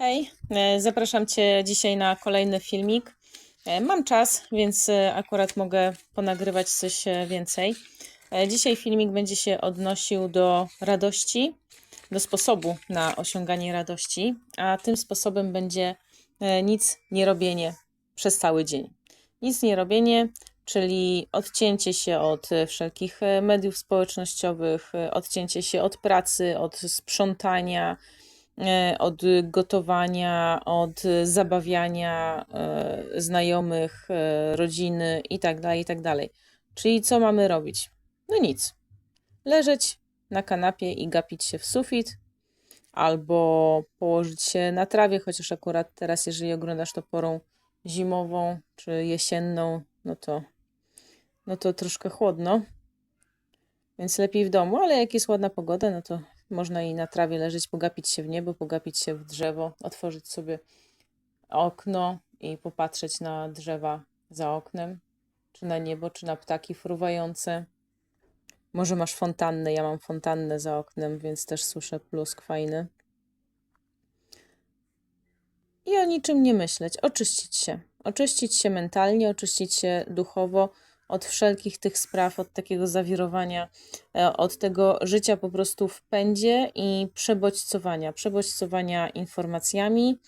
Hej, e, zapraszam Cię dzisiaj na kolejny filmik. E, Mam czas, więc e, akurat mogę ponagrywać coś więcej. Dzisiaj filmik będzie się odnosił do radości, do sposobu na osiąganie radości, a tym sposobem będzie nic nie robienie przez cały dzień. Nic nie robienie, czyli odcięcie się od wszelkich mediów społecznościowych, odcięcie się od pracy, od sprzątania, od gotowania, od zabawiania e, znajomych, e, rodziny itd., itd. Czyli co mamy robić? No nic. Leżeć na kanapie i gapić się w sufit, albo położyć się na trawie, chociaż akurat teraz, jeżeli oglądasz to porą zimową czy jesienną, no to, no to troszkę chłodno, więc lepiej w domu, ale jak jest ładna pogoda, no to można i na trawie leżeć, pogapić się w niebo, pogapić się w drzewo, otworzyć sobie okno i popatrzeć na drzewa za oknem, czy na niebo, czy na ptaki fruwające. Może masz fontannę, ja mam fontannę za oknem, więc też słyszę plusk fajny. I o niczym nie myśleć, oczyścić się. Oczyścić się mentalnie, oczyścić się duchowo od wszelkich tych spraw, od takiego zawirowania, e, od tego życia po prostu w pędzie i przebodźcowania, przebodźcowania informacjami.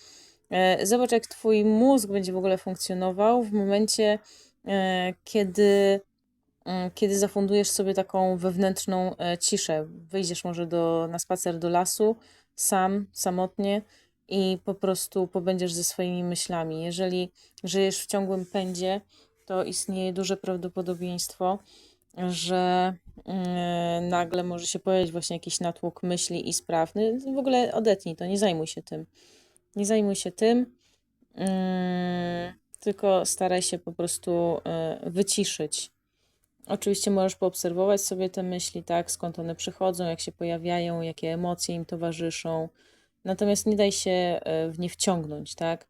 E, Zobacz, jak twój mózg będzie w ogóle funkcjonował w momencie, e, kiedy, mm, kiedy zafundujesz sobie taką wewnętrzną ciszę. Wyjdziesz może do, na spacer do lasu, sam, samotnie i po prostu pobędziesz ze swoimi myślami. Jeżeli żyjesz w ciągłym pędzie, to istnieje duże prawdopodobieństwo, że mm, nagle może się pojawić właśnie jakiś natłok myśli i spraw. No, w ogóle odetnij to, nie zajmuj się tym. Nie zajmuj się tym, mm, tylko staraj się po prostu e, wyciszyć. Oczywiście możesz poobserwować sobie te myśli, tak, skąd one przychodzą, jak się pojawiają, jakie emocje im towarzyszą. Natomiast nie daj się e, w nie wciągnąć, tak?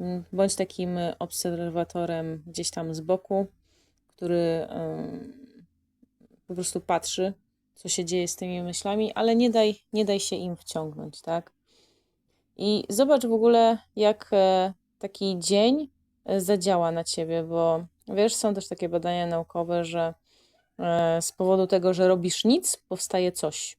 Mm, Bądź takim obserwatorem gdzieś tam z boku, który po prostu patrzy, co się dzieje z tymi myślami, ale nie daj, nie daj się im wciągnąć, tak? I zobacz w ogóle, jak e, taki dzień e, zadziała na ciebie, bo wiesz, są też takie badania naukowe, że e, z powodu tego, że robisz nic, powstaje coś.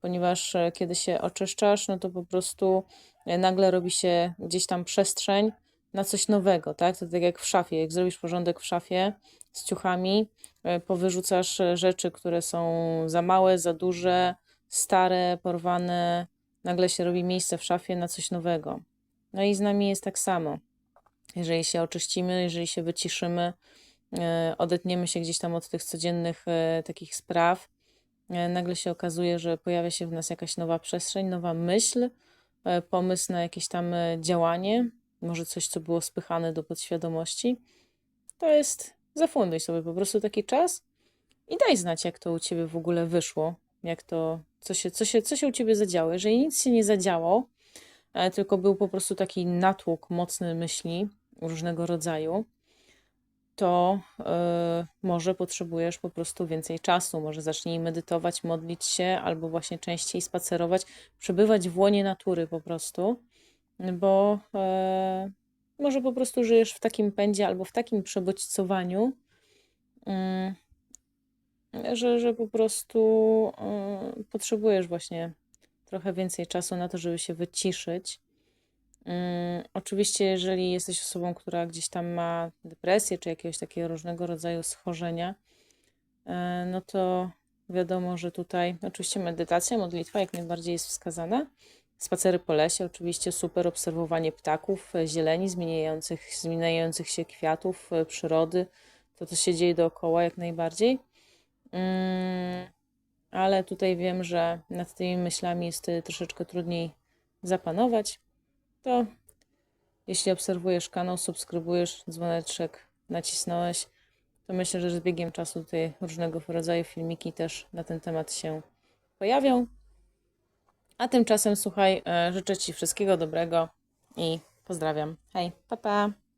Ponieważ e, kiedy się oczyszczasz, no to po prostu e, nagle robi się gdzieś tam przestrzeń na coś nowego, tak? To tak jak w szafie, jak zrobisz porządek w szafie z ciuchami, e, powyrzucasz rzeczy, które są za małe, za duże, stare, porwane, nagle się robi miejsce w szafie na coś nowego. No i z nami jest tak samo. Jeżeli się oczyścimy, jeżeli się wyciszymy, odetniemy się gdzieś tam od tych codziennych takich spraw, nagle się okazuje, że pojawia się w nas jakaś nowa przestrzeń, nowa myśl, e, pomysł na jakieś tam e, działanie, może coś, co było spychane do podświadomości. To jest, zafunduj sobie po prostu taki czas i daj znać, jak to u ciebie w ogóle wyszło, jak to, co się, co się, co się u ciebie zadziało. Jeżeli nic się nie zadziało, e, tylko był po prostu taki natłok mocny myśli różnego rodzaju, to e, może potrzebujesz po prostu więcej czasu. Może zacznij medytować, modlić się, albo właśnie częściej spacerować, przebywać w łonie natury po prostu, bo e, może po prostu żyjesz w takim pędzie albo w takim przebodźcowaniu, mm, że, że po prostu y, potrzebujesz właśnie trochę więcej czasu na to, żeby się wyciszyć. Mm, Oczywiście, jeżeli jesteś osobą, która gdzieś tam ma depresję czy jakiegoś takiego różnego rodzaju schorzenia, e, no to wiadomo, że tutaj oczywiście medytacja, modlitwa jak najbardziej jest wskazana. Spacery po lesie, oczywiście super obserwowanie ptaków, e, zieleni, zmieniających, zmieniających się kwiatów, e, przyrody, to co się dzieje dookoła jak najbardziej. Mm, ale tutaj wiem, że nad tymi myślami jest y, troszeczkę trudniej zapanować. To jeśli obserwujesz kanał, subskrybujesz, dzwoneczek nacisnąłeś, to myślę, że z biegiem czasu tutaj różnego rodzaju filmiki też na ten temat się pojawią. A tymczasem słuchaj, e, życzę Ci wszystkiego dobrego i pozdrawiam. Hej, pa pa!